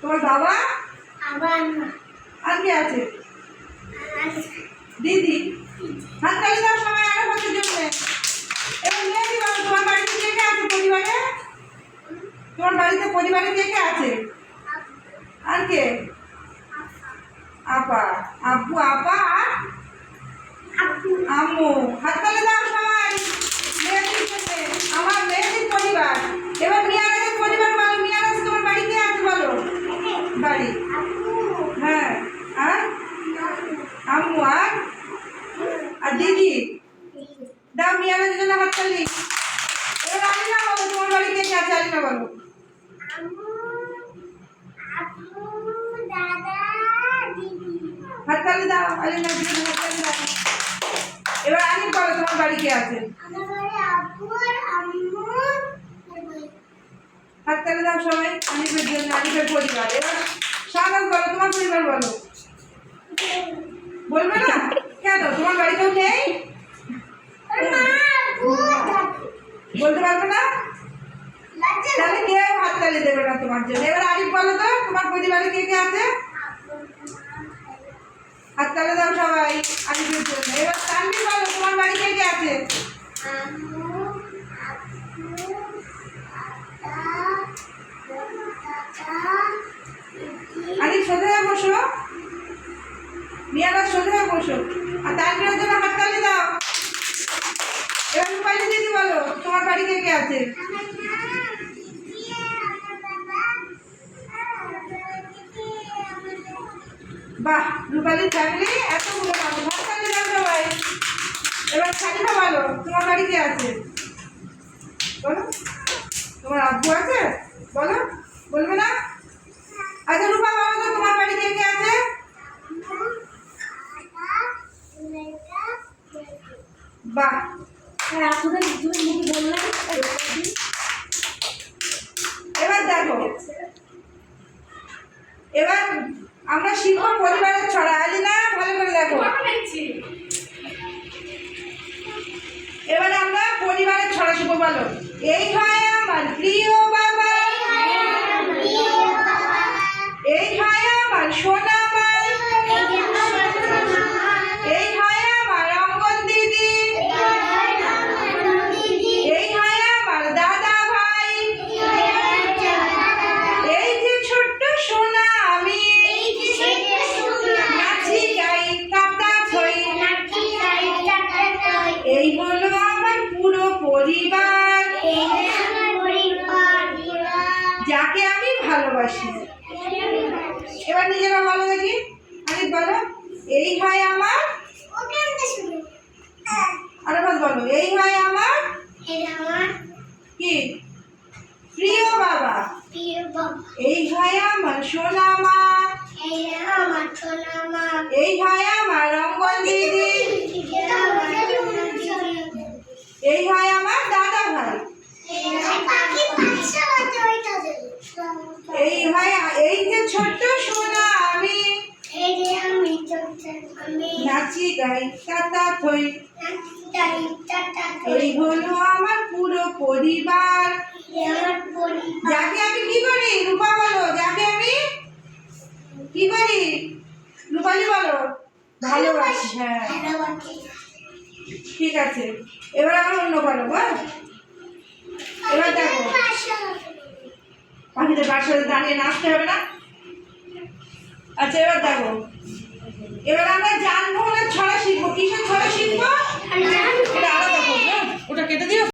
তোমার বাবা? আবার আর কে আছে? দিদি। হাত তালি দাও সবাই আরও বছর জন্য? এবার মেয়েদি বাবা তোমার বাড়িতে কে কে আছে পরিবারে? তোমার বাড়িতে পরিবারে কে কে আছে? আর কে? আপা। আপু আপা আর? আম্মু। হাত তালে দাও সবাই মেয়েদির জন্য আমার মেয়েদির পরিবার এবার মিয়ারাজের পরিবার বলো মিয়ারাজ তোমার বাড়ি কে আছে বলো বাড়ি হ্যাঁ আর আম্মু আর আর দিদি দাও মিয়ারাজের জন্য হাত তালি এবার আলিনা বলো, তোমার বাড়ি কে? আছে আলিনা বলো। হাত তালি দাও আলিনা দিদি হাত তালি দাও। এবার আলিম বলো, তোমার বাড়ি কে আছে? হাত তালি দাও সবাই আলিফের জন্য আলিফের পরিবার। এবার শাহনাজ বলো, তোমার পরিবার বলো। বলবে না? কেন? তোমার বাড়িতেও নেই? বলতে পারবে না? কেউ হাত দেবে না তোমার জন্য? এবার আরিফ বলো তো, তোমার পরিবারে কে কে আছে? হাত তালি দাও সবাই, আরিফের জন্য। এবার তানভীর বলো, তোমার বাড়ি কে কে আছে? আরিফ, সোজা বসো। মিয়ারা, সোজা বসো। আর তানভীরের জন্য হাত দাও। এবার রূপালি দিদি বলো, তোমার বাড়ি কে কে আছে? বাহ রূপালির ফ্যামিলি এতগুলো মানুষ হাত তালি দাও এবার সারিফা বলো, তোমার বাড়ি কে আছে? বলো। তোমার আব্বু আছে? বলো বলবে না আচ্ছা রূপা বাবা তো তোমার বাড়ি কে কে আছে বাহ। হ্যাঁ আপনাদের দুই মুখে বললাম এবার দেখো। এবার আমরা শিল্প পরিবারের ছড়া। আলি না ভালো করে দেখো। এবার আমরা পরিবারের ছড়া শিখব বলো। এই হয় আমার প্রিয় বাবা। এই হয় আমার সোনা। যাকে আমি ভালোবাসি। এবার নিজেরা ভালো দেখি। আরে বলো এই হয় আমার? আরে আরেকবার বলো এই হয় আমার? কি? প্রিয় বাবা। এই হয় আমার সোনা মা এই হয় আমার দাদা ভাই এই হয় এই যে ছোট্ট সোনা আমি নাচি গাই কাটা থই। এই হলো আমার পুরো পরিবার। যাকে আমি কি করি? রূপা বলো যাকে আমি কি করি? রূপালি বলো ভালোবাসি হ্যাঁ। ঠিক আছে এবার আমার অন্য বলো বল। এবার দেখো। পাখিদের পাশে দাঁড়িয়ে নাচতে হবে না? আচ্ছা এবার দেখো। এবার আমরা জানব না ছড়া শিখব কিসের ছড়া শিখব এটা আলাদা করব হ্যাঁ? ওটা কেটে দিও।